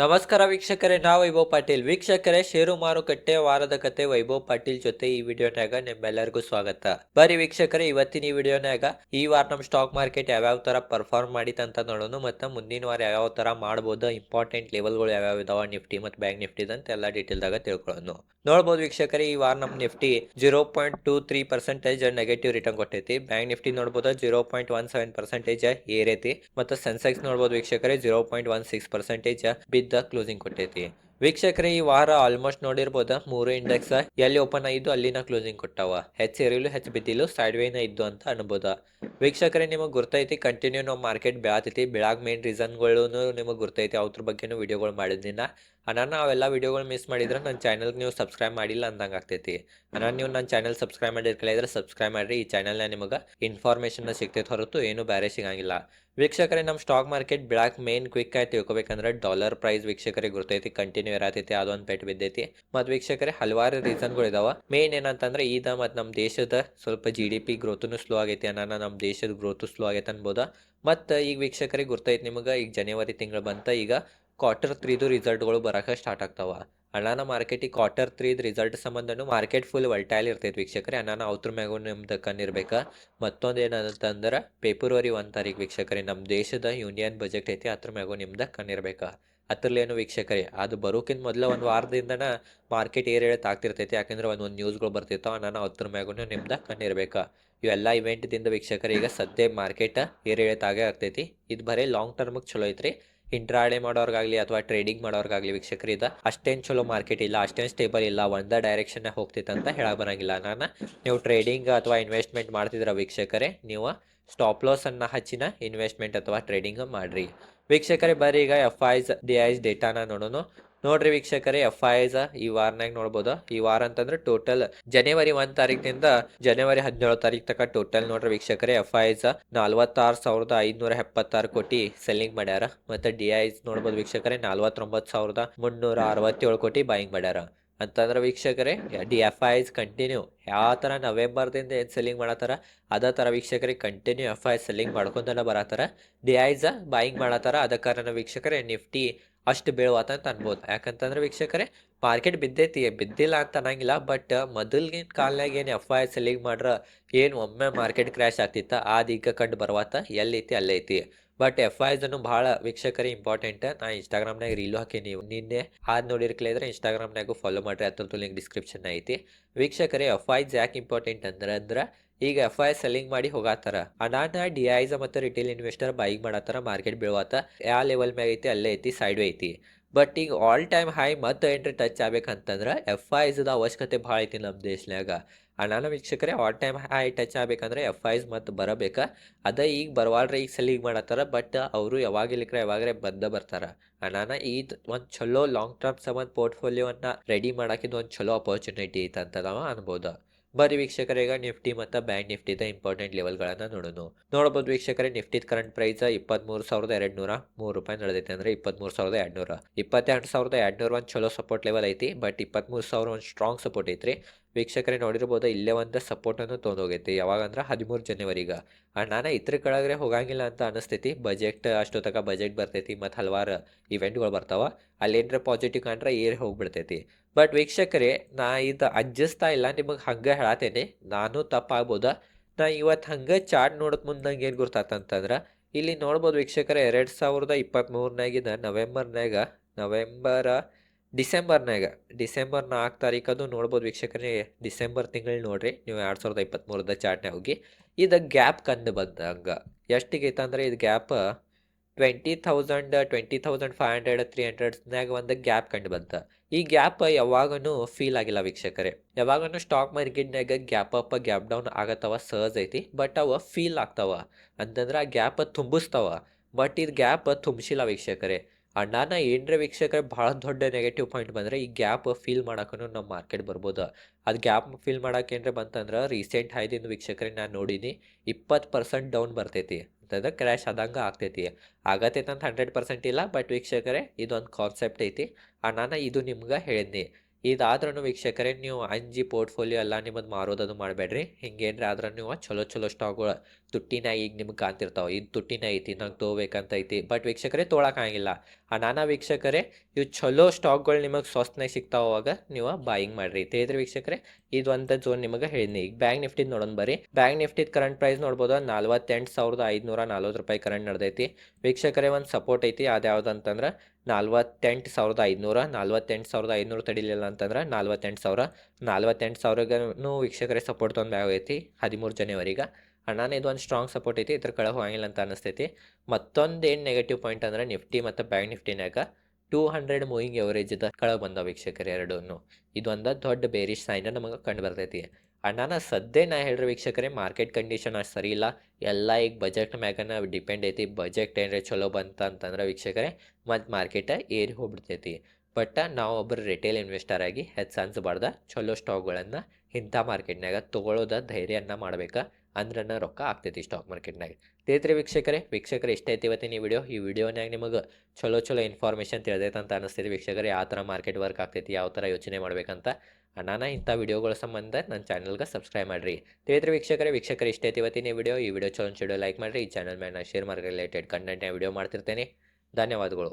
ನಮಸ್ಕಾರ ವೀಕ್ಷಕರೇ ನಾ ವೈಭವ್ ಪಾಟೀಲ್. ವೀಕ್ಷಕರೇ ಷೇರು ಮಾರುಕಟ್ಟೆ ವಾರದ ಕತೆ ವೈಭವ್ ಪಾಟೀಲ್ ಜೊತೆ ಈ ವಿಡಿಯೋನ್ಯಾಗ ನಿಮ್ಮೆಲ್ಲರಿಗೂ ಸ್ವಾಗತ. ಬರೀ ವೀಕ್ಷಕರೇ, ಇವತ್ತಿನ ಈ ವಿಡಿಯೋನ್ಯಾಗ ಈ ವಾರ ನಮ್ಮ ಸ್ಟಾಕ್ ಮಾರ್ಕೆಟ್ ಯಾವ್ಯಾವ ತರ ಪರ್ಫಾರ್ಮ್ ಮಾಡಿತಂತ ನೋಡೋಣ ಮತ್ತು ಮುಂದಿನ ವಾರ ಯಾವ್ಯಾವ ತರ ಮಾಡ್ಬೋದು ಇಂಪಾರ್ಟೆಂಟ್ ಲೆವೆಲ್ಗಳು ಯಾವ್ಯಾವ ಇದಾವ, ನಿಫ್ಟಿ ಮತ್ತು ಬ್ಯಾಂಕ್ ನಿಫ್ಟಿ ಅಂತ ಎಲ್ಲ ಡೀಟೇಲ್ದಾಗ ತಿಳ್ಕೊಳ್ಳೋಣ. ನೋಡ್ಬೋದು ವೀಕ್ಷಕರೇ, ಈ ವಾರ ನಮ್ಮ Nifty zero point two three percentage negative return ಕೊಟ್ಟೈತಿ. ಬ್ಯಾಂಕ್ ನಿಫ್ಟಿ ನೋಡ್ಬೋದು, zero point one seven percentage ಏರೈತಿ. ಮತ್ತು ಸೆನ್ಸೆಕ್ಸ್ ನೋಡ್ಬೋದು ವೀಕ್ಷಕರೇ, zero point one six percentage ಬಿದ್ದ ಕ್ಲೋಸಿಂಗ್ ಕೊಟ್ಟೈತಿ. ವೀಕ್ಷಕರೇ, ಈ ವಾರ ಆಲ್ಮೋಸ್ಟ್ ನೋಡಿರ್ಬೋದ? ಮೂರು ಇಂಡೆಕ್ಸ್ ಎಲ್ಲಿ ಓಪನ್ ಆಯ್ತು ಅಲ್ಲಿನ ಕ್ಲೋಸಿಂಗ್ ಕೊಟ್ಟಾವ. ಹೆಚ್ಚು ಏರಿಲು ಹೆಚ್ಚು ಬಿದ್ದಿಲು ಸೈಡ್ ವೇನ ಇದ್ದು ಅಂತ ಅನ್ಬೋದ? ವೀಕ್ಷಕರೇ, ನಿಮಗೆ ಗುರ್ತೈತಿ ಕಂಟಿನ್ಯೂ ನಾವು ಮಾರ್ಕೆಟ್ ಬೆಳತೈತಿ ಬೆಳಗ್ ಮೇನ್ ರೀಸನ್ಗಳು ನಿಮಗೆ ಗುರ್ತೈತಿ. ಅವ್ರ ಬಗ್ಗೆನೂ ವಿಡಿಯೋಗಳು ಮಾಡಿದ್ದಿನ. ಅಣ್ಣ ನಾವೆಲ್ಲ ವಿಡಿಯೋಗಳು ಮಿಸ್ ಮಾಡಿದ್ರೆ ನನ್ನ ಚಾನಲ್ಗೆ ನೀವು ಸಬ್ಸ್ಕ್ರೈಬ್ ಮಾಡಿಲ್ಲ ಅಂದಂಗೆ ಆಗ್ತೈತಿ. ಅಣ್ಣ, ನೀವು ನನ್ನ ಚಾನಲ್ ಸಬ್ಸ್ಕ್ರೈಬ್ ಮಾಡಿರ್ಕಲ್ಲ ಇದ್ರೆ ಸಬ್ಸ್ಕ್ರೈಬ್ ಮಾಡಿರಿ. ಈ ಚಾನಲ್ನ ನಿಮಗೆ ಇನ್ಫಾರ್ಮೇಷನ್ನ ಸಿಗ್ತೈತೆ ಹೊರತು ಏನು ಬೇರೆ ಸಿಗಂಗಿಲ್ಲ. ವೀಕ್ಷಕರೇ ನಮ್ಮ ಸ್ಟಾಕ್ ಮಾರ್ಕೆಟ್ ಬೆಳಕ್ ಮೇನ್ ಕ್ವಿಕ್ ಆಗಿ ತಿಳ್ಕೊಬೇಕಂದ್ರೆ ಡಾಲರ್ ಪ್ರೈಸ್ ವೀಕ್ಷಕರಿಗೆ ಗೊತ್ತೈತಿ ಕಂಟಿನ್ಯೂ ಇರತೈತಿ, ಅದೊಂದು ಪೆಟ್ ಬಿದ್ದೈತಿ. ಮತ್ತು ವೀಕ್ಷಕರೇ, ಹಲವಾರು ರೀಸನ್ಗಳು ಇದಾವ. ಮೇನ್ ಏನಂತಂದ್ರೆ ಈಗ ಮತ್ತು ನಮ್ಮ ದೇಶದ ಸ್ವಲ್ಪ ಜಿ ಡಿ ಪಿ ಗ್ರೋತನು ಸ್ಲೋ ಆಗೈತಿ ಅನ್ನೋ ನಮ್ಮ ದೇಶದ ಗ್ರೋತು ಸ್ಲೋ ಆಗೈತೆ ಅನ್ಬೋದ. ಮತ್ತು ಈಗ ವೀಕ್ಷಕರಿಗೆ ಗೊತ್ತೈತಿ ನಿಮಗೆ, ಈಗ ಜನವರಿ ತಿಂಗಳು ಬಂತ, ಈಗ ಕ್ವಾರ್ಟರ್ ತ್ರೀದು ರಿಸಲ್ಟ್ಗಳು ಬರೋಕೆ ಸ್ಟಾರ್ಟ್ ಆಗ್ತಾವ. ಅಣ್ಣಾನ ಮಾರ್ಕೆಟಿಗೆ ಕ್ವಾರ್ಟರ್ ತ್ರೀದ್ ರಿಸಲ್ಟ್ ಸಂಬಂಧನೂ ಮಾರ್ಕೆಟ್ ಫುಲ್ ವಲ್ಟೈಲ್ ಇರ್ತೈತಿ ವೀಕ್ಷಕರೇ. ಅಣ್ಣನ ಅವ್ರ ಮ್ಯಾಗೂ ನಿಮ್ದು ಕಣ್ಣಿರ್ಬೇಕು. ಮತ್ತೊಂದು ಏನಂತಂದ್ರೆ ಫೆಬ್ರವರಿ ಒಂದು ತಾರೀಕು ವೀಕ್ಷಕರೇ ನಮ್ಮ ದೇಶದ ಯೂನಿಯನ್ ಬಜೆಟ್ ಐತಿ ಅದ್ರ ಮ್ಯಾಗೂ ನಿಮ್ದು ಕಣ್ಣಿರ್ಬೇಕು. ಅದ್ರಲ್ಲೇನು ವೀಕ್ಷಕರೇ, ಅದು ಬರೋಕ್ಕಿಂತ ಮೊದಲು ಒಂದು ವಾರದಿಂದನ ಮಾರ್ಕೆಟ್ ಏರಿಳಿತ ಆಗ್ತಿರ್ತೈತಿ. ಯಾಕಂದ್ರೆ ಒಂದೊಂದು ಒಂದು ನ್ಯೂಸ್ಗಳು ಬರ್ತಿತ್ತು ಅಣ್ಣನ ಅದ್ರ ಮ್ಯಾಗೂ ನಿಮ್ದು ಕಣ್ಣಿರ್ಬೇಕು. ಇವೆಲ್ಲ ಇವೆಂಟ್ದಿಂದ ವೀಕ್ಷಕರೇ, ಈಗ ಸದ್ಯ ಮಾರ್ಕೆಟ್ ಏರಿಳಿತ ಆಗೇ ಆಗ್ತೈತಿ. ಇದು ಬರೀ ಲಾಂಗ್ ಟರ್ಮಿಗೆ ಚಲೋ ಐತ್ರಿ. ಇಂಟ್ರಾಡೇ ಮಾಡೋರ್ಗಾಗ್ಲಿ ಅಥವಾ ಟ್ರೇಡಿಂಗ್ ಮಾಡೋರ್ಗಾಗ್ಲಿ ವೀಕ್ಷಕರಿದ ಅಷ್ಟೇನ್ ಚಲೋ ಮಾರ್ಕೆಟ್ ಇಲ್ಲ, ಅಷ್ಟೇನು ಸ್ಟೇಬಲ್ ಇಲ್ಲ, ಒಂದ ಡೈರೆಕ್ಷನ್ ಹೋಗ್ತಿತ್ತು ಅಂತ ಹೇಳಕ್ ಬರಂಗಿಲ್ಲ. ನಾನು ನೀವು ಟ್ರೇಡಿಂಗ್ ಅಥವಾ ಇನ್ವೆಸ್ಟ್ಮೆಂಟ್ ಮಾಡ್ತಿದ್ರ ವೀಕ್ಷಕರೇ, ನೀವು ಸ್ಟಾಪ್ ಲಾಸ್ ಅನ್ನ ಹಚ್ಚಿನ ಇನ್ವೆಸ್ಟ್ಮೆಂಟ್ ಅಥವಾ ಟ್ರೇಡಿಂಗ್ ಮಾಡ್ರಿ. ವೀಕ್ಷಕರೇ ಬರೀ ಈಗ ಎಫ್ ಐಸ್ ಡಿ ಐಸ್ ಡೇಟಾನ ನೋಡೋಣ ನೋಡ್ರಿ ವೀಕ್ಷಕರೇ ಎಫ್ ಐಸ್ ಈ ವಾರನಾಗ ನೋಡ್ಬೋದು? ಈ ವಾರ ಅಂತಂದ್ರೆ ಟೋಟಲ್ ಜನವರಿ ಒಂದ್ ತಾರೀಕಿನಿಂದ ಜನವರಿ ಹದಿನೇಳು ತಾರೀಕು ತನಕ ಟೋಟಲ್ ನೋಡ್ರಿ ವೀಕ್ಷಕರೇ ಎಫ್ ಐಸ್ ನಲ್ವತ್ತಾರು ಸಾವಿರದ ಐದ್ನೂರ ಎಪ್ಪತ್ತಾರು ಕೋಟಿ ಸೆಲ್ಲಿಂಗ್ ಮಾಡ್ಯಾರ. ಮತ್ತೆ ಡಿ ಐಸ್ ನೋಡ್ಬೋದು ವೀಕ್ಷಕರೇ, ನಲ್ವತ್ತೊಂಬತ್ತು ಸಾವಿರದ ಮುನ್ನೂರ ಅರವತ್ತೇಳು ಕೋಟಿ ಬಾಯಿಂಗ್ ಮಾಡ್ಯಾರ. ಅಂತಂದ್ರೆ ವೀಕ್ಷಕರೇ, ಡಿ ಎಫ್ ಐಸ್ ಕಂಟಿನ್ಯೂ ಯಾವ ತರ ನವೆಂಬರ್ದಿಂದ ಏನು ಸೆಲ್ಲಿಂಗ್ ಮಾಡತ್ತಾರ? ಅದೇ ತರ ವೀಕ್ಷಕರಿಗೆ ಕಂಟಿನ್ಯೂ ಎಫ್ ಐ ಸೆಲ್ಲಿಂಗ್ ಮಾಡ್ಕೊಂತನ ಬರತ್ತಾರ. ಡಿ ಐಸ್ ಬಾಯಿಂಗ್ ಮಾಡತ್ತಾರ. ಅದ ಕಾರಣ ವೀಕ್ಷಕರೇ ನಿಫ್ಟಿ ಅಷ್ಟು ಬೀಳುವತ್ತ ಅಂತ ಅನ್ಬೋದು. ಯಾಕಂತಂದ್ರೆ ವೀಕ್ಷಕರೇ ಮಾರ್ಕೆಟ್ ಬಿದ್ದೈತಿ, ಬಿದ್ದಿಲ್ಲ ಅಂತ ಅನ್ನಂಗಿಲ್ಲ ಬಟ್ ಮೊದಲ್ಗಿನ ಕಾಲ್ನಾಗ ಏನು ಎಫ್ ಐ ಸೆಲ್ಲಿಂಗ್ ಮಾಡ್ರ ಏನು ಒಮ್ಮೆ ಮಾರ್ಕೆಟ್ ಕ್ರ್ಯಾಶ್ ಆಗ್ತಿತ್ತ ಅದೀಗ ಕಂಡು ಬರುವತ್ತ, ಎಲ್ಲೈತಿ, ಅಲ್ಲೈತಿ. ಬಟ್ ಎಫ್ ಐಸನ್ನು ಬಹಳ ವೀಕ್ಷಕರಿ ಇಂಪಾರ್ಟೆಂಟ್ ನಾ ಇನ್ಸ್ಟಾಗ್ರಾಮ್ನಾಗ ರೀಲು ಹಾಕಿ ನೀವು ನಿನ್ನೆ ಅದು ನೋಡಿರ್ಕಲಿದ್ರೆ ಇನ್ಸ್ಟಾಗ್ರಾಮ್ನಾಗೂ ಫಾಲೋ ಮಾಡ್ರಿ. ಅದ್ರದ್ದು ಲಿಂಕ್ ಡಿಸ್ಕ್ರಿಪ್ಷನ್ ಐತಿ. ವೀಕ್ಷಕರೇ ಎಫ್ ಐಸ್ ಯಾಕೆ ಇಂಪಾರ್ಟೆಂಟ್ ಅಂದ್ರೆ ಅಂದ್ರೆ ಈಗ ಎಫ್ ಐ ಸೆಲ್ಲಿಂಗ್ ಮಾಡಿ ಹೋಗಾತಾರ. ಅನಾನ ಡಿ ಐಸ್ ಮತ್ತು ರಿಟೇಲ್ ಇನ್ವೆಸ್ಟರ್ ಬೈಕ್ ಮಾಡತ್ತಾರ ಮಾರ್ಕೆಟ್ ಬೀಳುವತ್ತ ಯಾವ ಲೆವೆಲ್ ಮ್ಯಾಗ ಐತಿ, ಅಲ್ಲೇ ಐತಿ ಸೈಡ್ ಐತಿ. ಬಟ್ ಈಗ ಆಲ್ ಟೈಮ್ ಹೈ ಮತ್ತೆ ಎಂಟ್ರಿ ಟಚ್ ಆಗ್ಬೇಕಂತಂದ್ರೆ ಎಫ್ ಐಸ್ದ ಅವಶ್ಯಕತೆ ಭಾಳ ಐತಿ ನಮ್ಮ ದೇಶನ್ಯಾಗ. ಅನಾನ ವೀಕ್ಷಕರೇ ಆಲ್ ಟೈಮ್ ಹೈ ಟಚ್ ಆಗ್ಬೇಕಂದ್ರೆ ಎಫ್ ಐಸ್ ಮತ್ತು ಬರಬೇಕ. ಅದ ಈಗ ಬರವಾಳ್ರಿ ಈಗ ಸಲೀಗ್ ಮಾಡತ್ತಾರ ಬಟ್ ಅವರು ಯಾವಾಗಿಲಿಕ್ರೆ ಯಾವಾಗ್ರೆ ಬಂದ ಬರ್ತಾರ. ಅನಾನ ಈದ್ ಒಂದು ಚಲೋ ಲಾಂಗ್ ಟರ್ಮ್ ಸಂಬಂಧ ಪೋರ್ಟ್ಫೋಲಿಯೋವನ್ನು ರೆಡಿ ಮಾಡಾಕಿದ್ದು ಒಂದು ಚಲೋ ಅಪರ್ಚುನಿಟಿ ಐತೆ ಅಂತ ನಾವು ಅನ್ಬೋದು. ಬರೀ ವೀಕ್ಷಕರೀಗ ನಿಫ್ಟಿ ಮತ್ತು ಬ್ಯಾಂಕ್ ನಿಫ್ಟಿದ ಇಂಪಾರ್ಟೆಂಟ್ ಲೆವೆಲ್ಗಳನ್ನು ನೋಡೋಣ ನೋಡ್ಬೋದು ವೀಕ್ಷಕರೇ ನಿಫ್ಟಿದ ಕರೆಂಟ್ ಪ್ರೈಸ್ ಇಪ್ಪತ್ತ್ಮೂರು ಸಾವಿರದ ಎರಡು ನೂರ ಮೂರು ರೂಪಾಯಿ ನಡೆದೈತೆ ಅಂದರೆ ಇಪ್ಪತ್ತ್ಮೂರು ಸಾವಿರದ ಎರಡು ನೂರ ಇಪ್ಪತ್ತೆರಡು ಸಾವಿರದ ಎರಡು ನೂರ ಒಂದು ಚಲೋ ಸಪೋರ್ಟ್ ಲೆವೆಲ್ ಐತಿ ಬಟ್ ಇಪ್ಪತ್ತ್ಮೂರು ಸಾವಿರ ಒಂದು ಸ್ಟ್ರಾಂಗ್ ಸಪೋರ್ಟ್ ಐತ್ರಿ. ವೀಕ್ಷಕರೇ ನೋಡಿರ್ಬೋದು, ಇಲ್ಲೇ ಒಂದು ಸಪೋರ್ಟನ್ನು ತೊಗೊಂಡೋಗೈತಿ ಯಾವಾಗಂದ್ರೆ ಹದಿಮೂರು ಜನವರಿಗೆ ನಾನು ಇದ್ರ ಕೆಳಗಡೆ ಹೋಗಂಗಿಲ್ಲ ಅಂತ ಅನಿಸ್ತೈತಿ. ಬಜೆಟ್ ಅಷ್ಟು ತನಕ ಬಜೆಟ್ ಬರ್ತೈತಿ, ಮತ್ತು ಹಲವಾರು ಇವೆಂಟ್ಗಳು ಬರ್ತಾವ. ಏನರ ಪಾಸಿಟಿವ್ ಕಂಡ್ರೆ ಏರ್ ಹೋಗ್ಬಿಡ್ತೈತಿ. ಬಟ್ ವೀಕ್ಷಕರೇ, ನಾ ಇದು ಅಜ್ಜಿಸ್ತಾ ಇಲ್ಲ, ನಿಮಗೆ ಹಂಗೆ ಹೇಳತ್ತೇನೆ ನಾನು ತಪ್ಪಾಗ್ಬೋದ? ನಾ ಇವತ್ತು ಹಂಗೆ ಚಾರ್ಟ್ ನೋಡೋದು ಮುಂದೆ ನಂಗೆ ಏನು ಗೊತ್ತಾತಂತಂದ್ರೆ ಇಲ್ಲಿ ನೋಡ್ಬೋದು ವೀಕ್ಷಕರೇ, ಎರಡು ಸಾವಿರದ ಇಪ್ಪತ್ತ್ಮೂರನಾಗಿದ್ದ ನವೆಂಬರ್ನಾಗ ನವೆಂಬರ ಡಿಸೆಂಬರ್ನಾಗ ಡಿಸೆಂಬರ್ ನಾಲ್ಕು ತಾರೀಕದು ನೋಡ್ಬೋದು ವೀಕ್ಷಕರೇ, ಡಿಸೆಂಬರ್ ತಿಂಗಳು ನೋಡ್ರಿ, ನೀವು ಎರಡು ಸಾವಿರದ ಇಪ್ಪತ್ತ್ಮೂರದ ಚಾರ್ಟ್ನಾಗ ಹೋಗಿ, ಇದು ಗ್ಯಾಪ್ ಕಂಡು ಬಂದ ಹಂಗೆ ಎಷ್ಟಿಗೆ ಐತಂದ್ರೆ ಇದು gap twenty thousand twenty thousand five hundred, three ಹಂಡ್ರೆಡ್ಸ್ನಾಗ ಒಂದು ಗ್ಯಾಪ್ ಕಂಡು ಬಂತ. ಈ ಗ್ಯಾಪ್ ಯಾವಾಗನೂ ಫೀಲ್ ಆಗಿಲ್ಲ ವೀಕ್ಷಕರೇ. ಯಾವಾಗನೂ ಸ್ಟಾಕ್ ಮಾರ್ಕೆಟ್ನಾಗ ಗ್ಯಾಪ್ ಅಪ್, ಗ್ಯಾಪ್ ಡೌನ್ ಆಗತ್ತವ ಸಹಜ ಐತಿ, ಬಟ್ ಅವ ಫೀಲ್ ಆಗ್ತಾವ. ಅಂತಂದ್ರೆ ಆ ಗ್ಯಾಪ್ ತುಂಬಿಸ್ತಾವ, ಬಟ್ ಇದು ಗ್ಯಾಪ್ ತುಂಬಿಸಿಲ್ಲ ವೀಕ್ಷಕರೇ. ಅಣ್ಣಾನ ಏನರ ವೀಕ್ಷಕರೇ ಭಾಳ ದೊಡ್ಡ ನೆಗೆಟಿವ್ ಪಾಯಿಂಟ್ ಬಂದರೆ ಈ ಗ್ಯಾಪ್ ಫೀಲ್ ಮಾಡೋಕ್ಕೂ ನಮ್ಮ ಮಾರ್ಕೆಟ್ ಬರ್ಬೋದು. ಅದು ಗ್ಯಾಪ್ ಫೀಲ್ ಮಾಡೋಕೆ ಏನರ ಬಂತಂದ್ರೆ ರೀಸೆಂಟ್ ಹೈದಿಂದ ವೀಕ್ಷಕರೇ ನಾನು ನೋಡೀನಿ, ಇಪ್ಪತ್ತು ಪರ್ಸೆಂಟ್ ಡೌನ್ ಬರ್ತೈತಿ. ಅಂತಂದ್ರೆ ಕ್ರ್ಯಾಶ್ ಆದಂಗೆ ಆಗ್ತೈತಿ. ಆಗತ್ತೈತೆ ಅಂತ ಹಂಡ್ರೆಡ್ ಪರ್ಸೆಂಟ್ ಇಲ್ಲ ಬಟ್ ವೀಕ್ಷಕರೇ ಇದೊಂದು ಕಾನ್ಸೆಪ್ಟ್ ಐತಿ. ಅಣ್ಣನ ಇದು ನಿಮ್ಗೆ ಹೇಳಿದ್ನಿ. ಇದಾದ್ರೂ ವೀಕ್ಷಕರೇ, ನೀವು ಅಂಜಿ ಪೋರ್ಟ್ಫೋಲಿಯೋ ಎಲ್ಲ ನಿಮ್ಮದು ಮಾರೋದದು ಮಾಡಬೇಡ್ರಿ. ಹಿಂಗೇನ್ರಿ ಆದ್ರೆ ನೀವು ಚಲೋ ಚಲೋ ಸ್ಟಾಕ್ಗಳು ತುಟ್ಟಿನ ಈಗ ನಿಮ್ಗೆ ಕಾಂತಿರ್ತಾವೆ ಇದು ತುಟ್ಟಿನ ಐತಿ, ನಂಗೆ ತೊಗೋಬೇಕಂತ ಐತಿ. ಬಟ್ ವೀಕ್ಷಕರೇ ತೊಗೊಳಕ್ಕಾಗಿಲ್ಲ ಆ ನಾನಾ ವೀಕ್ಷಕರೇ, ಇವು ಚಲೋ ಸ್ಟಾಕ್ಗಳು ನಿಮಗೆ ಸ್ವಸ್ತನಾಗ ಸಿಗ್ತಾವ ಅವಾಗ ನೀವು ಬಾಯಿಂಗ್ ಮಾಡ್ರಿ. ತಿಳಿದ್ರಿ ವೀಕ್ಷಕರೇ, ಇದು ಅಂತ ಜೋನ್ ನಿಮಗೆ ಹೇಳಿದ್ನಿ. ಈಗ ಬ್ಯಾಂಕ್ ನಿಫ್ಟಿದ್ ನೋಡೋಣ ಬರ್ರಿ. ಬ್ಯಾಂಕ್ ನಿಫ್ಟಿದ್ ಕರೆಂಟ್ ಪ್ರೈಸ್ ನೋಡ್ಬೋದು, ನಲ್ವತ್ತೆಂಟು ಸಾವಿರದ ಐದುನೂರ ನಲ್ವತ್ತು ರೂಪಾಯಿ ಕರೆಂಟ್ ನಡೆದೈತಿ. ವೀಕ್ಷಕರೇ, ಒಂದು ಸಪೋರ್ಟ್ ಐತಿ. ಅದ್ಯಾವ್ದು ಅಂತಂದ್ರೆ ನಲ್ವತ್ತೆಂಟು ಸಾವಿರದ ಐದುನೂರ, ನಲ್ವತ್ತೆಂಟು ಸಾವಿರದ ಐದುನೂರು ತಡಿಲಿಲ್ಲ ಅಂತಂದ್ರೆ ನಲ್ವತ್ತೆಂಟು ಸಾವಿರ. ನಲ್ವತ್ತೆಂಟು ಸಾವಿರಗೂ ವೀಕ್ಷಕರೇ ಸಪೋರ್ಟ್ ತೊಗೊಂಡು ಬ್ಯಾಗ್ ಹದಿಮೂರು ಜನವರಿಗೆ. ಅಣ್ಣಾನ ಇದು ಒಂದು ಸ್ಟ್ರಾಂಗ್ ಸಪೋರ್ಟ್ ಐತಿ, ಇದ್ರ ಕೆಳಗೆ ಹೋಗಿಲ್ಲ ಅಂತ ಅನಿಸ್ತೈತಿ. ಮತ್ತೊಂದು ಏನು ನೆಗೆಟಿವ್ ಪಾಯಿಂಟ್ ಅಂದ್ರೆ ನಿಫ್ಟಿ ಮತ್ತು ಬ್ಯಾಂಕ್ ನಿಫ್ಟಿನಾಗ ಟೂ ಹಂಡ್ರೆಡ್ ಮೂವಿಂಗ್ ಎವರೇಜ್ ಇದ್ದ ಕೆಳಗೆ ಬಂದ ವೀಕ್ಷಕರು ಎರಡೂ ಇದೊಂದು ದೊಡ್ಡ ಬೇರಿಶ್ ಸೈನ್ ನಮಗೆ ಕಂಡು ಬರ್ತೈತಿ. ಅಣ್ಣಾನ ಸದ್ಯ ನಾ ಹೇಳ್ರಿ ವೀಕ್ಷಕರೇ ಮಾರ್ಕೆಟ್ ಕಂಡೀಷನ್ ಅಷ್ಟು ಸರಿ ಇಲ್ಲ. ಎಲ್ಲ ಈಗ ಬಜೆಟ್ ಮ್ಯಾಗನ ಡಿಪೆಂಡ್ ಐತಿ. ಬಜೆಟ್ ಏನರೆ ಚಲೋ ಬಂತ ಅಂತಂದ್ರೆ ವೀಕ್ಷಕರೇ, ಮತ್ತು ಮಾರ್ಕೆಟ ಏರಿ ಹೋಗ್ಬಿಡ್ತೈತಿ. ಬಟ್ ನಾವು ಒಬ್ಬರು ರಿಟೇಲ್ ಇನ್ವೆಸ್ಟರ್ ಆಗಿ ಹೆಚ್ಚು ಅನ್ಸಬಾರ್ದ ಚಲೋ ಸ್ಟಾಕ್ಗಳನ್ನು ಇಂಥ ಮಾರ್ಕೆಟ್ನಾಗ ತೊಗೊಳೋದ ಧೈರ್ಯನ ಮಾಡ್ಬೇಕು ಅಂದ್ರನ ರೊಕ್ಕ ಆಗ್ತೈತಿ ಸ್ಟಾಕ್ ಮಾರ್ಕೆಟ್ನಾಗ ತೇತ್ರಿ ವೀಕ್ಷಕರೇ ವೀಕ್ಷಕರೇ ಇಷ್ಟ ಐತಿ ಇವತ್ತಿನ ಈ ವಿಡಿಯೋ ಈ ವಿಡಿಯೋನಾಗ ನಿಮಗೆ ಚಲೋ ಚಲೋ ಇನ್ಫಾರ್ಮೇಷನ್ ತಿಳಿದೈತೆ ಅಂತ ಅನಿಸ್ತೈತಿ ವೀಕ್ಷಕರೇ. ಯಾವ ಥರ ಮಾರ್ಕೆಟ್ ವರ್ಕ್ ಆಗ್ತೈತಿ, ಯಾವ ಥರ ಯೋಚನೆ ಮಾಡಬೇಕಂತ ಅಣ್ಣನ ಇಂಥ ವಿಡಿಯೋಗಳ ಸಂಬಂಧ ನನ್ನ ಚಾನಲ್ಗೆ ಸಬ್ಸ್ಕ್ರೈಬ್ ಮಾಡಿರಿ. ತೇತ್ರಿ ವೀಕ್ಷಕರೇ ವೀಕ್ಷಕರೇ ಇಷ್ಟ ಐತಿ ಇವತ್ತಿನ ಈ ವಿಡಿಯೋ ಈ ವಿಡಿಯೋ ಚಲೋ ವಿಡಿಯೋ ಲೈಕ್ ಮಾಡಿರಿ. ಈ ಚಾನಲ್ ಮೇಲೆ ಶೇರ್ ಮಾರ್ಕೆಟ್ ರಿಲೇಟೆಡ್ ಕಂಟೆಂಟ್ನ ವಿಡಿಯೋ ಮಾಡ್ತಿರ್ತೇನೆ. ಧನ್ಯವಾದಗಳು.